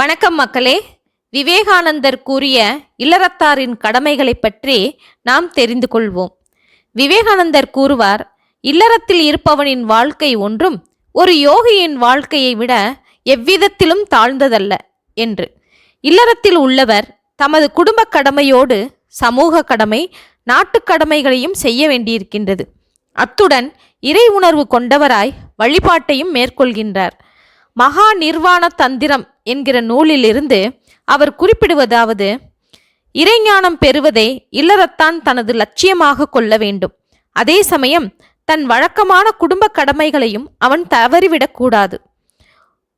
வணக்கம் மக்களே. விவேகானந்தர் கூறிய இல்லறத்தாரின் கடமைகளை பற்றி நாம் தெரிந்து கொள்வோம். விவேகானந்தர் கூறுவார் இல்லறத்தில் இருப்பவனின் வாழ்க்கை ஒன்றும் ஒரு யோகியின் வாழ்க்கையை விட எவ்விதத்திலும் தாழ்ந்ததல்ல என்று. இல்லறத்தில் உள்ளவர் தமது குடும்ப கடமையோடு சமூக கடமை நாட்டுக் கடமைகளையும் செய்ய வேண்டியிருக்கின்றது. அத்துடன் இறை உணர்வு கொண்டவராய் வழிபாட்டையும் மேற்கொள்கின்றார். மகா நிர்வாண தந்திரம் என்கிற நூலிலிருந்து அவர் குறிப்பிடுவதாவது இறைஞானம் பெறுவதை இல்லறத்தான் தனது லட்சியமாக கொள்ள வேண்டும். அதே சமயம் தன் வழக்கமான குடும்ப கடமைகளையும் அவன் தவறிவிடக்கூடாது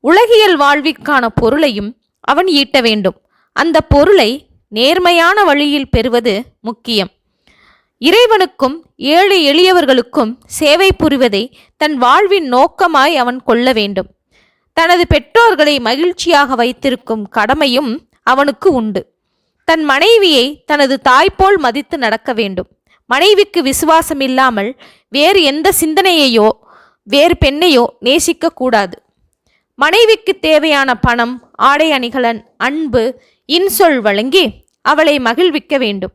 உலகியல் வாழ்விற்கான பொருளையும் அவன் ஈட்ட வேண்டும். அந்த பொருளை நேர்மையான வழியில் பெறுவது முக்கியம். இறைவனுக்கும் ஏழை எளியவர்களுக்கும் சேவை புரிவதை தன் வாழ்வின் நோக்கமாய் அவன் கொள்ள வேண்டும். தனது பெற்றோர்களை மகிழ்ச்சியாக வைத்திருக்கும் கடமையும் அவனுக்கு உண்டு. தன் மனைவியை தனது தாய்போல் மதித்து நடக்க வேண்டும். மனைவிக்கு விசுவாசம் இல்லாமல் வேறு எந்த சிந்தனையையோ வேறு பெண்ணையோ நேசிக்க கூடாது. மனைவிக்கு தேவையான பணம் ஆடை அணிகலன் அன்பு இன்சொல் வழங்கி அவளை மகிழ்விக்க வேண்டும்.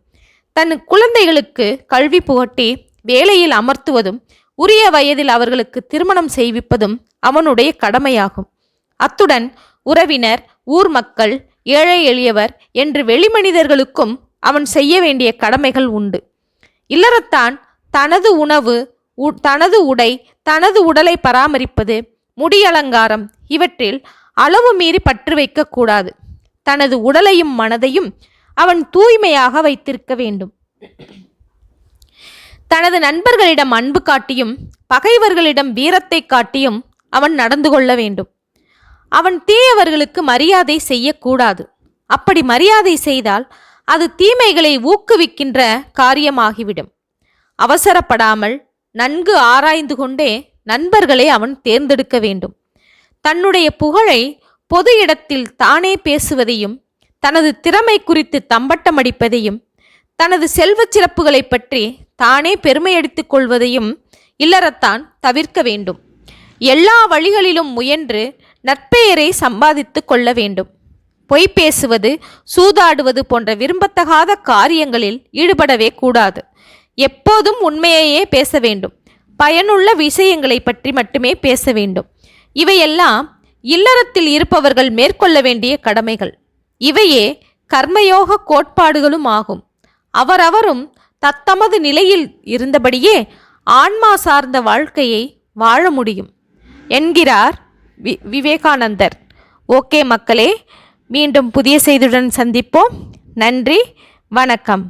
தன் குழந்தைகளுக்கு கல்வி புகட்டி வேலையில் அமர்த்துவதும் உரிய வயதில் அவர்களுக்கு திருமணம் செய்விப்பதும் அவனுடைய கடமையாகும். அத்துடன் உறவினர் ஊர் மக்கள் ஏழை எளியவர் என்று வெளிமனிதர்களுக்கும் அவன் செய்ய வேண்டிய கடமைகள் உண்டு. இல்லறத்தான் தனது உணவு தனது உடை தனது உடலை பராமரிப்பது முடியலங்காரம் இவற்றில் அளவு மீறி பற்று வைக்கக்கூடாது தனது உடலையும் மனதையும் அவன் தூய்மையாக வைத்திருக்க வேண்டும். தனது நண்பர்களிடம் அன்பு காட்டியும் பகைவர்களிடம் வீரத்தை காட்டியும் அவன் நடந்து கொள்ள வேண்டும். அவன் தீயவர்களுக்கு மரியாதை செய்யக்கூடாது. அப்படி மரியாதை செய்தால் அது தீமைகளை ஊக்குவிக்கின்ற காரியமாகிவிடும். அவசரப்படாமல் நன்கு ஆராய்ந்து கொண்டே நண்பர்களை அவன் தேர்ந்தெடுக்க வேண்டும். தன்னுடைய புகழை பொது இடத்தில் தானே பேசுவதையும் தனது திறமை குறித்து தம்பட்டமடிப்பதையும் தனது செல்வச் சிறப்புகளைப் பற்றி தானே பெருமையடித்துக் கொள்வதையும் இல்லறத்தான் தவிர்க்க வேண்டும். எல்லா வழிகளிலும் முயன்று நற்பெயரை சம்பாதித்து கொள்ள வேண்டும். பொய் பேசுவது சூதாடுவது போன்ற விரும்பத்தகாத காரியங்களில் ஈடுபடவே கூடாது. எப்போதும் உண்மையையே பேச வேண்டும். பயனுள்ள விஷயங்களை பற்றி மட்டுமே பேச வேண்டும். இவையெல்லாம் இல்லறத்தில் இருப்பவர்கள் மேற்கொள்ள வேண்டிய கடமைகள். இவையே கர்மயோக கோட்பாடுகளும் ஆகும். அவரவரும் தத்தமது நிலையில் இருந்தபடியே ஆன்மா சார்ந்த வாழ்க்கையை வாழ முடியும். என்கிறார் வி விவேகானந்தர். ஓகே மக்களே மீண்டும் புதிய செய்தியுடன் சந்திப்போம். நன்றி வணக்கம்.